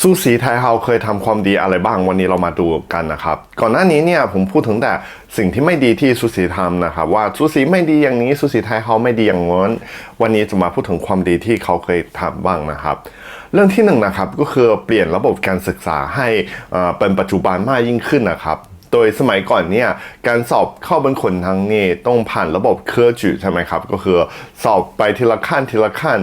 ซูสีไทยเฮาเคยทำความดีอะไรบ้างวันนี้เรามาดูกันนะครับ ก่อนหน้านี้เนี่ยผมพูดถึงแต่สิ่งที่ไม่ดีที่ซูสีทำนะครับว่าซูสีไม่ดีอย่างนี้ซูสีไทยเฮาไม่ดีอย่างนั้นวันนี้จะมาพูดถึงความดีที่เขาเคยทำบ้างนะครับ เรื่องที่หนึ่งนะครับก็คือเปลี่ยนระบบการศึกษาให้เป็นปัจจุบันมากยิ่งขึ้นนะครับ โดยสมัยก่อนเนี่ยการสอบเข้าเป็นคนทั้งนี่ต้องผ่านระบบเครือจืใช่ไหมครับ ก็คือสอบไปทีละขั้นทีละขั้น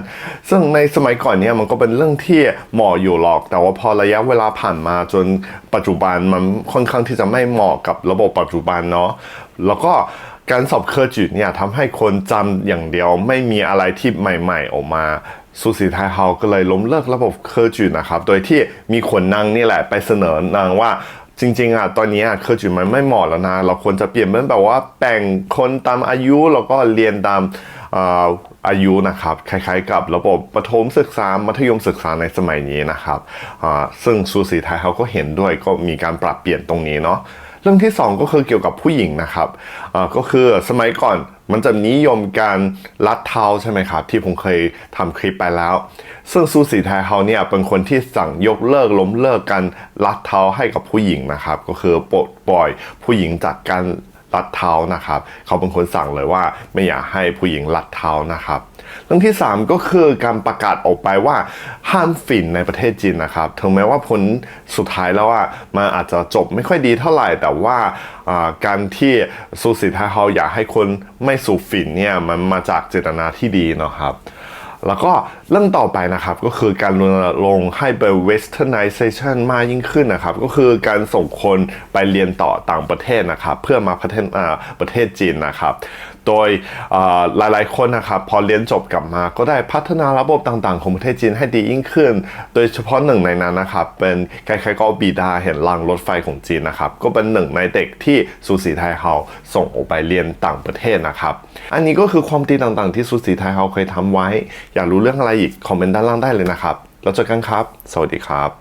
ซึ่งในสมัยก่อนเนี่ยมันก็เป็นเรื่องที่เหมาะอยู่หรอก แต่ว่าพอระยะเวลาผ่านมาจนปัจจุบันมันค่อนข้างที่จะไม่เหมาะกับระบบปัจจุบันเนาะแล้วก็การสอบเครือจืเนี่ยทำให้คนจำอย่างเดียวไม่มีอะไรที่ใหม่ ๆ ออกมาสุสีไทยเฮาก็เลยล้มเลิกระบบเคอร์จืนะครับ โดยที่มีคนนางนี่แหละไปเสนอนางว่า จริงๆอะตอนนี้อะเคอร์จืมันไม่เหมาะแล้วนะ เราควรจะเปลี่ยนเป็นแบบว่าแบ่งคนตามอายุแล้วก็เรียนตามอ่ออายุนะครับคล้ายๆกับระบบประถมศึกษา มัธยมศึกษาในสมัยนี้นะครับอ่าซึ่งสูสีไทยเขาก็เห็นด้วยก็มีการปรับเปลี่ยนตรงนี้เนาะ เรื่องที่สองก็คือเกี่ยวกับผู้หญิงนะครับก็คือสมัยก่อนมันจะนิยมการรัดเท้าใช่ไหมครับ ที่ผมเคยทำคลิปไปแล้ว ซึ่งซูสีไทยเฮาเนี่ยเป็นคนที่สั่งยกเลิกล้มเลิกการรัดเท้าให้กับผู้หญิงนะครับ ก็คือปลดปล่อยผู้หญิงจากการ รัดเท้านะครับ เขาเป็นคนสั่งเลยว่าไม่อยากให้ผู้หญิงรัดเท้านะครับเรื่องที่ 3 ก็คือการประกาศออกไปว่าห้ามฝิ่นในประเทศจีนนะครับถึงแม้ว่าผลสุดท้ายแล้วว่ามันอาจจะจบไม่ค่อยดีเท่าไหร่ แต่ว่าการที่สูสีไทยเขาอยากให้คนไม่สูบฝิ่นเนี่ยมันมาจากเจตนาที่ดีเนาะครับ แล้วก็เรื่องต่อไปนะครับก็คือการรณรงค์ให้เป็น westernization มากยิ่งขึ้นนะครับ ก็คือการส่งคนไปเรียนต่อต่างประเทศนะครับ เพื่อมาพัฒนาประเทศจีนนะครับโดยหลายๆคนนะครับพอเรียนจบกลับมาก็ได้พัฒนาระบบต่างๆ ของประเทศจีนให้ดียิ่งขึ้น โดยเฉพาะหนึ่งในนั้นนะครับเป็นคล้ายๆก็บีดาเห็นรางรถไฟของจีนนะครับก็เป็นหนึ่งในเด็กที่ซูสีไทยเฮาส่งออกไปเรียนต่างประเทศนะครับ อันนี้ก็คือความดีต่างๆที่ซูสีไทยเฮาเคยทำไว้อยากรู้เรื่องอะไรอีกคอมเมนต์ด้านล่างได้เลยนะครับ แล้วเจอกันครับ สวัสดีครับ